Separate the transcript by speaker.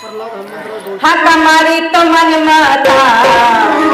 Speaker 1: हाका मारी तो मन माता